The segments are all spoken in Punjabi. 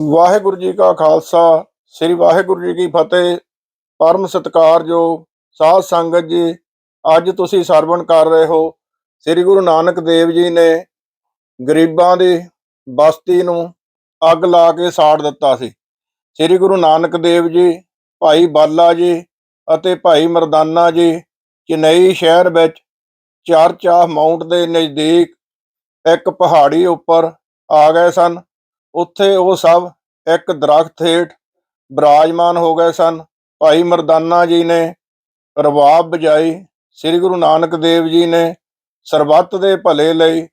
ਵਾਹਿਗੁਰੂ ਜੀ ਕਾ ਖਾਲਸਾ, ਸ੍ਰੀ ਵਾਹਿਗੁਰੂ ਜੀ ਕੀ ਫਤਿਹ। ਪਰਮ ਸਤਿਕਾਰਯੋਗ ਸਾਧ ਸੰਗਤ ਜੀ, ਅੱਜ ਤੁਸੀਂ ਸਰਵਣ ਕਰ ਰਹੇ ਹੋ। ਸ੍ਰੀ ਗੁਰੂ ਨਾਨਕ ਦੇਵ ਜੀ ਨੇ ਗਰੀਬਾਂ ਦੀ ਬਸਤੀ ਨੂੰ ਅੱਗ ਲਾ ਕੇ ਸਾੜ ਦਿੱਤਾ ਸੀ। ਸ੍ਰੀ ਗੁਰੂ ਨਾਨਕ ਦੇਵ ਜੀ, ਭਾਈ ਬਾਲਾ ਜੀ ਅਤੇ ਭਾਈ ਮਰਦਾਨਾ ਜੀ ਚੇਨਈ ਸ਼ਹਿਰ ਵਿੱਚ ਚਾਰ ਚਾਹ ਮਾਊਂਟ ਦੇ ਨਜ਼ਦੀਕ ਇੱਕ ਪਹਾੜੀ ਉੱਪਰ ਆ ਗਏ ਸਨ। ਉੱਥੇ ਉਹ ਸਭ ਇੱਕ ਦਰਖਤ ਹੇਠ ਬਿਰਾਜਮਾਨ ਹੋ ਗਏ ਸਨ। ਭਾਈ ਮਰਦਾਨਾ ਜੀ ਨੇ ਰਬਾਬ ਬਜਾਈ ਸ੍ਰੀ ਗੁਰੂ ਨਾਨਕ ਦੇਵ ਜੀ ਨੇ ਸਰਬੱਤ ਦੇ ਭਲੇ ਲਈ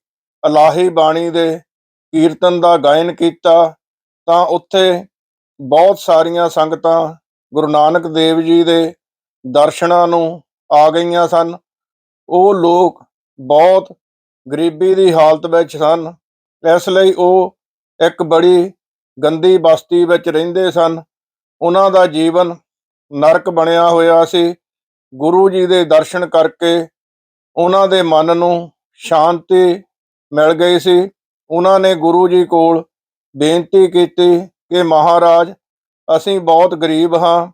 ਅਲਾਹੀ ਬਾਣੀ ਦੇ ਕੀਰਤਨ ਦਾ ਗਾਇਨ ਕੀਤਾ। ਤਾਂ ਉੱਥੇ ਬਹੁਤ ਸਾਰੀਆਂ ਸੰਗਤਾਂ ਗੁਰੂ ਨਾਨਕ ਦੇਵ ਜੀ ਦੇ ਦਰਸ਼ਨਾਂ ਨੂੰ ਆ ਗਈਆਂ ਸਨ। ਉਹ ਲੋਕ ਬਹੁਤ ਗਰੀਬੀ ਦੀ ਹਾਲਤ ਵਿੱਚ ਸਨ। ਇਸ ਲਈ ਉਹ ਇੱਕ ਬੜੀ ਗੰਦੀ ਬਸਤੀ ਵਿੱਚ ਰਹਿੰਦੇ ਸਨ। ਉਹਨਾਂ ਦਾ ਜੀਵਨ ਨਰਕ ਬਣਿਆ ਹੋਇਆ ਸੀ। ਗੁਰੂ ਜੀ ਦੇ ਦਰਸ਼ਨ ਕਰਕੇ ਉਹਨਾਂ ਦੇ ਮਨ ਨੂੰ ਸ਼ਾਂਤੀ ਮਿਲ ਗਈ ਸੀ। ਉਹਨਾਂ ਨੇ ਗੁਰੂ ਜੀ ਕੋਲ ਬੇਨਤੀ ਕੀਤੀ ਕਿ ਮਹਾਰਾਜ, ਅਸੀਂ ਬਹੁਤ ਗਰੀਬ ਹਾਂ।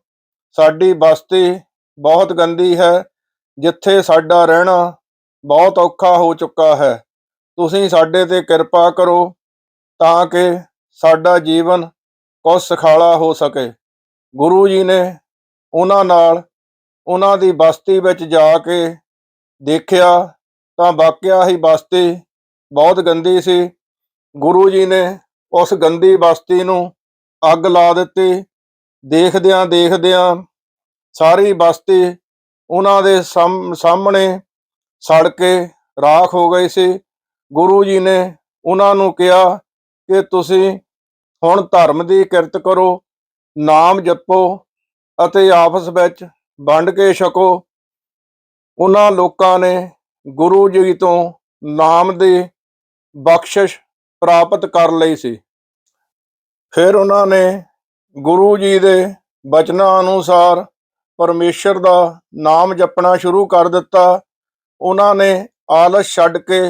ਸਾਡੀ ਬਸਤੀ ਬਹੁਤ ਗੰਦੀ ਹੈ। ਜਿੱਥੇ ਸਾਡਾ ਰਹਿਣਾ ਬਹੁਤ ਔਖਾ ਹੋ ਚੁੱਕਾ ਹੈ। ਤੁਸੀਂ ਸਾਡੇ ਤੇ ਕਿਰਪਾ ਕਰੋ। ਤਾਂ ਕਿ ਸਾਡਾ ਜੀਵਨ ਕੁਝ ਸੁਖਾਲਾ ਹੋ ਸਕੇ। ਗੁਰੂ ਜੀ ਨੇ ਉਹਨਾਂ ਨਾਲ ਉਹਨਾਂ ਦੀ ਬਸਤੀ ਵਿੱਚ ਜਾ ਕੇ ਦੇਖਿਆ ਤਾਂ ਵਾਕਿਆ ਹੀ ਬਸਤੀ ਬਹੁਤ ਗੰਦੀ ਸੀ। ਗੁਰੂ ਜੀ ਨੇ ਉਸ ਗੰਦੀ ਬਸਤੀ ਨੂੰ ਅੱਗ ਲਾ ਦਿੱਤੀ। ਦੇਖਦਿਆਂ ਦੇਖਦਿਆਂ ਸਾਰੀ ਬਸਤੀ ਉਹਨਾਂ ਦੇ ਸਾਹਮ- ਸਾਹਮਣੇ ਸੜ ਕੇ ਰਾਖ ਹੋ ਗਈ ਸੀ। ਗੁਰੂ ਜੀ ਨੇ ਉਹਨਾਂ ਨੂੰ ਕਿਹਾ ਕਿ ਤੁਸੀਂ ਹੁਣ ਧਰਮ ਦੀ ਕਿਰਤ ਕਰੋ, ਨਾਮ ਜਪੋ ਅਤੇ ਆਪਸ ਵਿੱਚ ਵੰਡ ਕੇ ਛਕੋ। ਉਹਨਾਂ ਲੋਕਾਂ ਨੇ ਗੁਰੂ ਜੀ ਤੋਂ ਨਾਮ ਦੀ ਬਖਸ਼ਿਸ਼ ਪ੍ਰਾਪਤ ਕਰ ਲਈ ਸੀ। ਫਿਰ ਉਹਨਾਂ ਨੇ ਗੁਰੂ ਜੀ ਦੇ ਬਚਨਾਂ ਅਨੁਸਾਰ ਪਰਮੇਸ਼ਰ ਦਾ ਨਾਮ ਜਪਣਾ ਸ਼ੁਰੂ ਕਰ ਦਿੱਤਾ। ਉਹਨਾਂ ਨੇ ਆਲਸ ਛੱਡ ਕੇ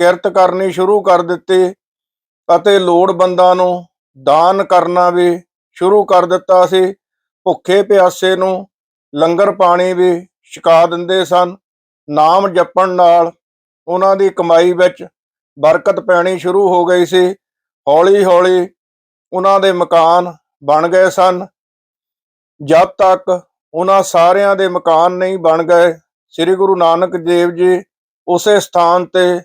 ਕਿਰਤ ਕਰਨੀ ਸ਼ੁਰੂ ਕਰ ਦਿੱਤੀ। ਅਤੇ ਲੋੜਵੰਦਾਂ ਨੂੰ ਦਾਨ ਕਰਨਾ ਵੀ ਸ਼ੁਰੂ ਕਰ ਦਿੱਤਾ ਸੀ। ਭੁੱਖੇ ਪਿਆਸੇ ਨੂੰ ਲੰਗਰ ਪਾਣੀ ਵੀ ਛਕਾ ਦਿੰਦੇ ਸਨ। ਨਾਮ ਜਪਣ ਨਾਲ ਉਹਨਾਂ ਦੀ ਕਮਾਈ ਵਿੱਚ ਬਰਕਤ ਪੈਣੀ ਸ਼ੁਰੂ ਹੋ ਗਈ ਸੀ। ਹੌਲੀ ਹੌਲੀ ਉਹਨਾਂ ਦੇ ਮਕਾਨ ਬਣ ਗਏ ਸਨ। ਜਦ ਤੱਕ ਉਹਨਾਂ ਸਾਰਿਆਂ ਦੇ ਮਕਾਨ ਨਹੀਂ ਬਣ ਗਏ, ਸ੍ਰੀ ਗੁਰੂ ਨਾਨਕ ਦੇਵ ਜੀ ਉਸੇ ਸਥਾਨ ਤੇ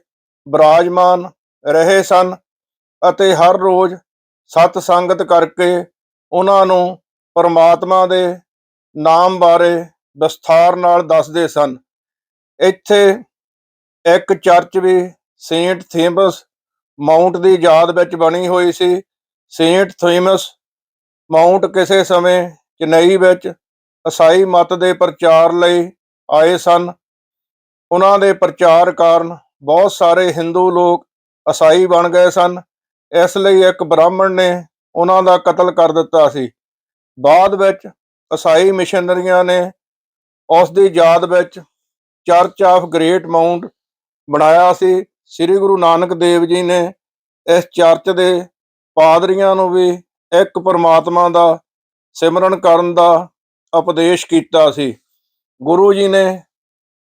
ਬਿਰਾਜਮਾਨ ਰਹੇ ਸਨ। ਅਤੇ ਹਰ ਰੋਜ਼ ਸਤ ਸੰਗਤ ਕਰਕੇ ਉਹਨਾਂ ਨੂੰ ਪਰਮਾਤਮਾ ਦੇ ਨਾਮ ਬਾਰੇ ਵਿਸਥਾਰ ਨਾਲ ਦੱਸਦੇ ਸਨ। ਇੱਥੇ ਇੱਕ ਚਰਚ ਵੀ ਸੇਂਟ ਥੇਮਸ ਮਾਊਂਟ ਦੀ ਯਾਦ ਵਿੱਚ ਬਣੀ ਹੋਈ ਸੀ। ਸੇਂਟ ਥੇਮਸ ਮਾਊਂਟ ਕਿਸੇ ਸਮੇਂ ਚੇਨਈ ਵਿੱਚ ਈਸਾਈ ਮਤ ਦੇ ਪ੍ਰਚਾਰ ਲਈ ਆਏ ਸਨ। ਉਹਨਾਂ ਦੇ ਪ੍ਰਚਾਰ ਕਾਰਨ ਬਹੁਤ ਸਾਰੇ ਹਿੰਦੂ ਲੋਕ ਈਸਾਈ ਬਣ ਗਏ ਸਨ। ਇਸ ਲਈ ਇੱਕ ਬ੍ਰਾਹਮਣ ਨੇ ਉਹਨਾਂ ਦਾ ਕਤਲ ਕਰ ਦਿੱਤਾ ਸੀ। ਬਾਅਦ ਵਿੱਚ ਈਸਾਈ ਮਿਸ਼ਨਰੀਆਂ ਨੇ ਉਸ ਦੀ ਯਾਦ ਵਿੱਚ ਚਰਚ ਆਫ ਗ੍ਰੇਟ ਮਾਊਂਟ ਬਣਾਇਆ ਸੀ। ਸ੍ਰੀ ਗੁਰੂ ਨਾਨਕ ਦੇਵ ਜੀ ਨੇ ਇਸ ਚਰਚ ਦੇ ਪਾਦਰੀਆਂ ਨੂੰ ਵੀ ਇੱਕ ਪਰਮਾਤਮਾ ਦਾ ਸਿਮਰਨ ਕਰਨ ਦਾ ਉਪਦੇਸ਼ ਕੀਤਾ ਸੀ। ਗੁਰੂ ਜੀ ਨੇ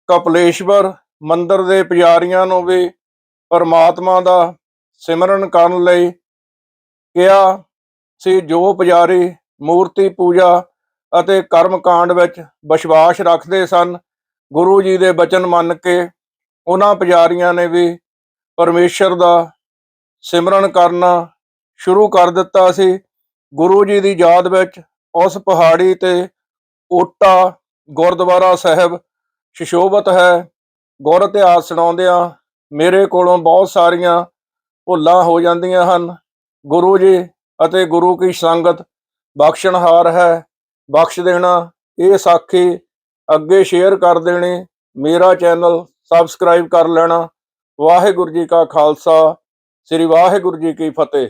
ਕਪਲੇਸ਼ਵਰ ਮੰਦਰ ਦੇ ਪੁਜਾਰੀਆਂ ਨੂੰ ਵੀ ਪਰਮਾਤਮਾ ਦਾ ਸਿਮਰਨ ਕਰਨ ਲਈ ਕਿਹਾ ਸੀ, ਜੋ ਪੁਜਾਰੀ ਮੂਰਤੀ ਪੂਜਾ ਅਤੇ ਕਰਮ ਕਾਂਡ ਵਿੱਚ ਵਿਸ਼ਵਾਸ ਰੱਖਦੇ ਸਨ, ਗੁਰੂ ਜੀ ਦੇ ਬਚਨ ਮੰਨ ਕੇ ਉਹਨਾਂ ਪੁਜਾਰੀਆਂ ਨੇ ਵੀ ਪਰਮੇਸ਼ਰ ਦਾ ਸਿਮਰਨ ਕਰਨਾ ਸ਼ੁਰੂ ਕਰ ਦਿੱਤਾ ਸੀ। ਗੁਰੂ ਜੀ ਦੀ ਯਾਦ ਵਿੱਚ ਉਸ ਪਹਾੜੀ ਤੇ ਓਟਾ ਗੁਰਦੁਆਰਾ ਸਾਹਿਬ ਸ਼ਿਸ਼ੋਭਤ ਹੈ। ਗੁਰ ਇਤਿਹਾਸ ਸੁਣਾਉਂਦਿਆਂ ਮੇਰੇ ਕੋਲੋਂ ਬਹੁਤ ਸਾਰੀਆਂ ਭੁੱਲਾਂ ਹੋ ਜਾਂਦੀਆਂ ਹਨ। ਗੁਰੂ ਜੀ ਅਤੇ ਗੁਰੂ ਕੀ ਸੰਗਤ ਬਖਸ਼ਣਹਾਰ ਹੈ। ਬਖਸ਼ ਦੇਣਾ ਇਹ ਸਾਖੀ ਅੱਗੇ ਸ਼ੇਅਰ ਕਰ ਦੇਣੀ। ਮੇਰਾ ਚੈਨਲ ਸਬਸਕ੍ਰਾਈਬ ਕਰ ਲੈਣਾ। ਵਾਹਿਗੁਰੂ ਜੀ ਕਾ ਖਾਲਸਾ। ਸ੍ਰੀ ਵਾਹਿਗੁਰੂ ਜੀ ਕੀ ਫਤਿਹ।